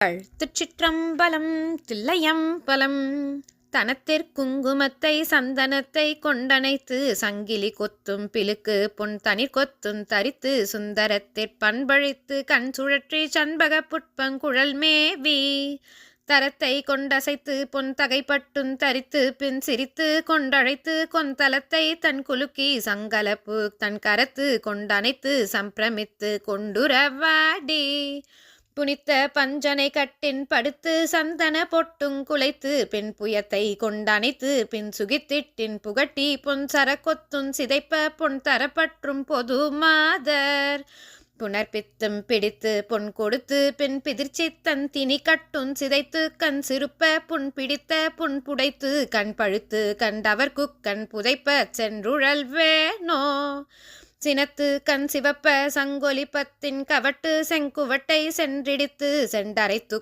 திருச்சிற்றம்பலம் தில்லையம்பலம். தனத்திற்குங்குமத்தை சந்தனத்தை கொண்டனைத்து சங்கிலி கொத்தும் பிலுக்கு பொன் தனிர் கொத்தும் தரித்து சுந்தரத்திற் பண்பழித்து கண் சுழற்றி சண்பக புட்பங்குழல் மேவி. தரத்தை கொண்டசைத்து பொன் தகைப்பட்டும் தரித்து பின் சிரித்து கொண்டழைத்து கொந்தலத்தை தன் குலுக்கி சங்கலப்பு தன் கரத்து கொண்டனைத்து சம்பிரமித்து கொண்டுரவாடி புனித்த பஞ்சனை கட்டின் படுத்து சந்தன பொட்டுங் குலைத்து பின் புயத்தை கொண்டனைத்து பின் சுகித்திட்டின் புகட்டி பொன் சரக்கொத்துன் சிதைப்ப பொன் தரப்பற்றும் பொது மாதர். புனர்பித்தும் பிடித்து பொன் கொடுத்து பின் பிதிர்ச்சி தன் திணி கட்டும் சிதைத்து கண் சிறுப்ப புண் பிடித்த புண் புடைத்து கண் பழுத்து கண்டவர் குக்கண் புதைப்ப சென்றுழல் வேணோ? சினத்து கண் சிவப்ப சங்கொலிப்பத்தின் கவட்டு செங்குவட்டை சென்றிடித்து செண்டரைத்து